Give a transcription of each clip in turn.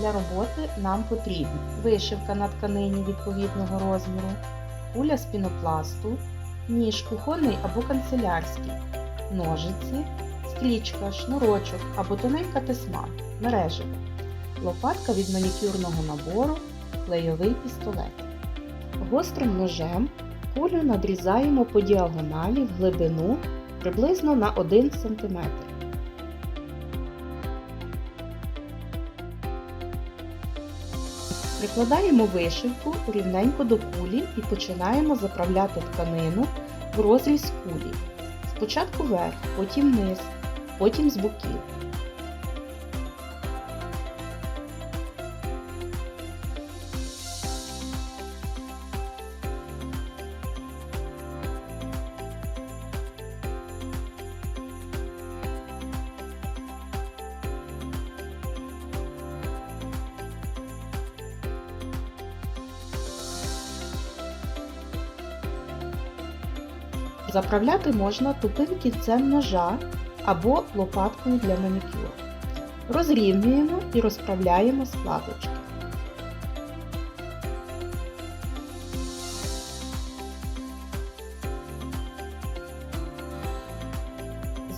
Для роботи нам потрібна вишивка на тканині відповідного розміру, куля з пінопласту, ніж кухонний або канцелярський, ножиці, стрічка, шнурочок або тоненька тесьма, мережево, лопатка від манікюрного набору, клейовий пістолет. Гострим ножем кулю надрізаємо по діагоналі в глибину приблизно на 1 см. Прикладаємо вишивку рівненько до кулі і починаємо заправляти тканину в розріз кулі. Спочатку вверх, потім вниз, потім з боків. Заправляти можна тупим кільцем ножа або лопаткою для манікюру. Розрівнюємо і розправляємо складочки.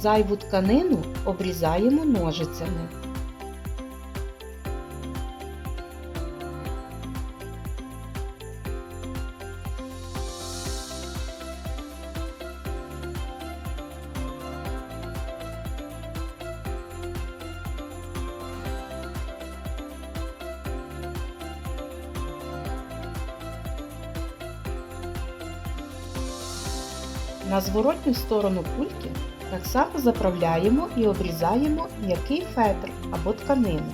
Зайву тканину обрізаємо ножицями. На зворотню сторону кульки так само заправляємо і обрізаємо м'який фетр або тканину.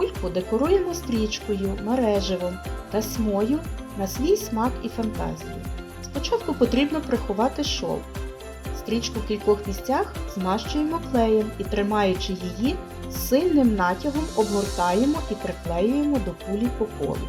Кульку декоруємо стрічкою, мереживом та смою на свій смак і фантазію. Спочатку потрібно приховати шов. Стрічку в кількох місцях змащуємо клеєм і, тримаючи її, сильним натягом обгортаємо і приклеюємо до кулі по колу.